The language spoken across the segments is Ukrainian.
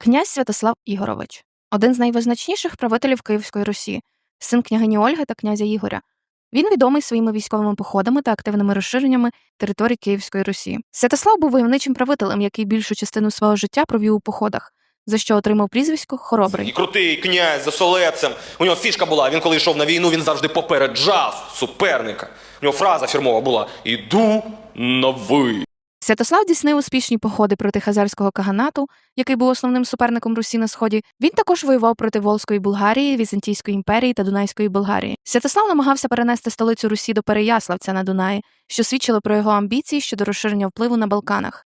Князь Святослав Ігорович один з найвизначніших правителів Київської Русі, син княгині Ольги та князя Ігоря. Він відомий своїми військовими походами та активними розширеннями територій Київської Русі. Святослав був войовничим правителем, який більшу частину свого життя провів у походах, за що отримав прізвисько Хоробрий. крутий князь за солецем. У нього фішка була. Він коли йшов на війну, він завжди попереджав суперника. У нього фраза фірмова була: Іду на ви. Святослав дійснив успішні походи проти хазарського каганату, який був основним суперником Русі на сході. Він також воював проти Волзької Булгарії, Візантійської імперії та Дунайської Болгарії. Святослав намагався перенести столицю Русі до Переяславця на Дунаї, що свідчило про його амбіції щодо розширення впливу на Балканах.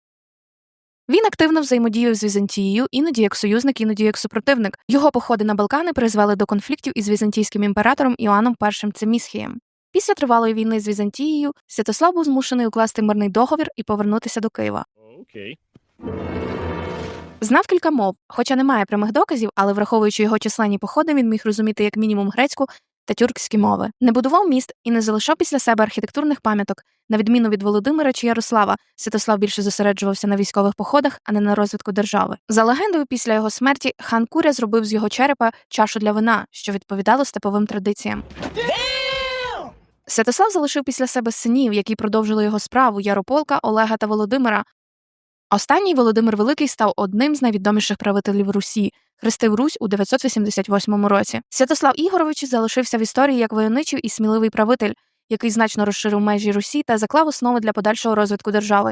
Він активно взаємодіяв з Візантією, іноді як союзник, іноді як супротивник. Його походи на Балкани призвели до конфліктів із візантійським імператором Іоанном І Цемісхієм. Після тривалої війни з Візантією Святослав був змушений укласти мирний договір і повернутися до Києва. Окей. Знав кілька мов, хоча немає прямих доказів, але враховуючи його численні походи, він міг розуміти як мінімум грецьку та тюркські мови. Не будував міст і не залишав після себе архітектурних пам'яток. На відміну від Володимира чи Ярослава, Святослав більше зосереджувався на військових походах, а не на розвитку держави. За легендою, після його смерті хан Куря зробив з його черепа чашу для вина, що відповідало степовим традиціям. Святослав залишив після себе синів, які продовжили його справу Ярополка, Олега та Володимира. Останній Володимир Великий став одним з найвідоміших правителів Русі, хрестив Русь у 988 році. Святослав Ігорович залишився в історії як войовничий і сміливий правитель, який значно розширив межі Русі та заклав основи для подальшого розвитку держави.